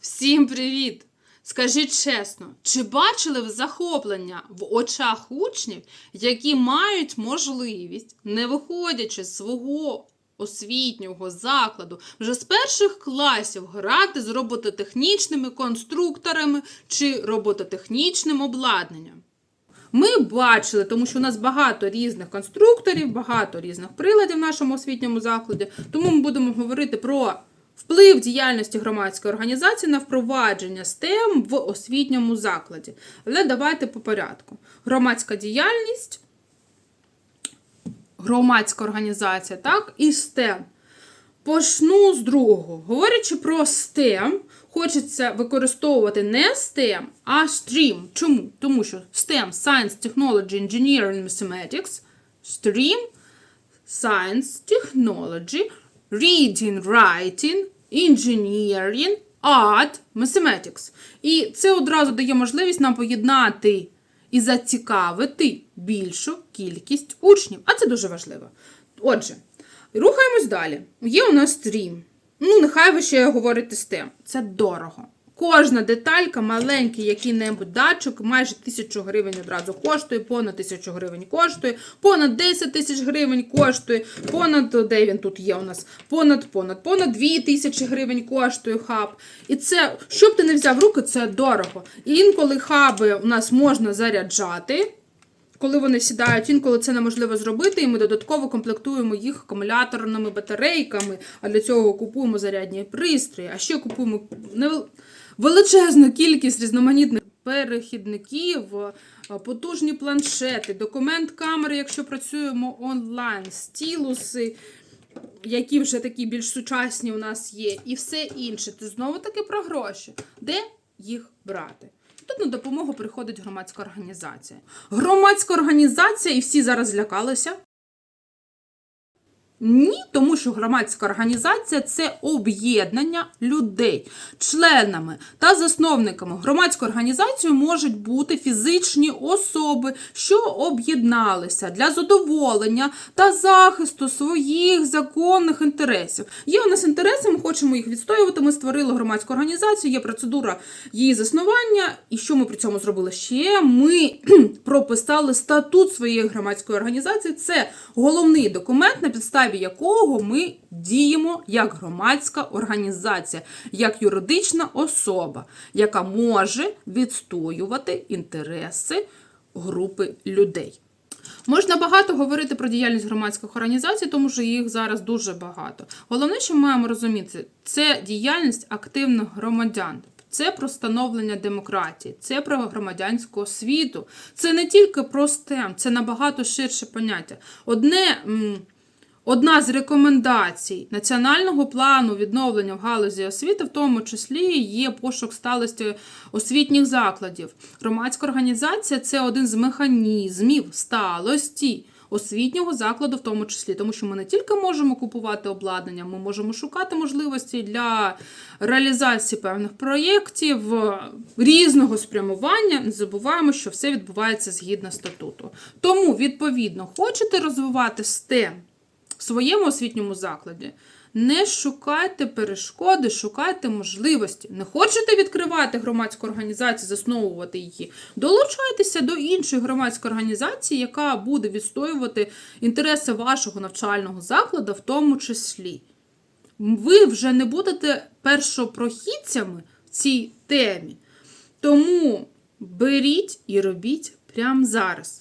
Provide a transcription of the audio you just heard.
Всім привіт! Скажіть чесно, чи бачили ви захоплення в очах учнів, які мають можливість, не виходячи з свого освітнього закладу, вже з перших класів грати з робототехнічними конструкторами чи робототехнічним обладнанням? Ми бачили, тому що у нас багато різних конструкторів, багато різних приладів в нашому освітньому закладі. Тому ми будемо говорити про вплив діяльності громадської організації на впровадження STEM в освітньому закладі. Але давайте по порядку. Громадська діяльність, громадська організація, так, і STEM. Почну з другого. Говорячи про STEM, хочеться використовувати не STEM, а STREAM. Чому? Тому що STEM Science, Technology, Engineering, Mathematics, STREAM Science, Technology, Reading, Writing, Engineering, Art, Mathematics. І це одразу дає можливість нам поєднати і зацікавити більшу кількість учнів. А це дуже важливо. Отже, рухаємось далі. Є у нас стрім. Ну, нехай ви ще говорите STEM. Це дорого. Кожна деталька, маленький який-небудь датчик, майже тисячу гривень одразу коштує, понад тисячу гривень коштує, понад 10 тисяч гривень коштує, понад де він тут є у нас, понад, понад, понад 2 тисячі гривень коштує хаб. І це, щоб ти не взяв руки, це дорого. І інколи хаби у нас можна заряджати. Коли вони сідають, інколи це неможливо зробити, і ми додатково комплектуємо їх акумуляторними батарейками, а для цього купуємо зарядні пристрої, а ще купуємо величезну кількість різноманітних перехідників, е, потужні планшети, документ-камери, якщо працюємо онлайн, стілуси, які вже такі більш сучасні у нас є, і все інше. Це знову таки про гроші. Де їх брати? Тут на допомогу приходить громадська організація. Громадська організація, і всі зараз злякалися. Ні, тому що громадська організація це об'єднання людей. Членами та засновниками громадської організації можуть бути фізичні особи, що об'єдналися для задоволення та захисту своїх законних інтересів. Є у нас інтереси, ми хочемо їх відстоювати. Ми створили громадську організацію, є процедура її заснування. І що ми при цьому зробили ще? Ми прописали статут своєї громадської організації. Це головний документ, на підставі якого ми діємо як громадська організація, як юридична особа, яка може відстоювати інтереси групи людей. Можна багато говорити про діяльність громадських організацій, тому що їх зараз дуже багато. Головне, що маємо розуміти, це діяльність активних громадян. Це про становлення демократії, це про громадянську освіту. Це не тільки про STEM, це набагато ширше поняття. Одне. Одна з рекомендацій національного плану відновлення в галузі освіти, в тому числі, є пошук сталості освітніх закладів. Громадська організація це один з механізмів сталості освітнього закладу, в тому числі, тому що ми не тільки можемо купувати обладнання, ми можемо шукати можливості для реалізації певних проєктів різного спрямування. Не забуваємо, що все відбувається згідно статуту. Тому, відповідно, хочете розвивати STEM в своєму освітньому закладі. Не шукайте перешкоди, шукайте можливості. Не хочете відкривати громадську організацію, засновувати її. Долучайтеся до іншої громадської організації, яка буде відстоювати інтереси вашого навчального закладу, в тому числі. Ви вже не будете першопрохідцями в цій темі. Тому беріть і робіть прямо зараз.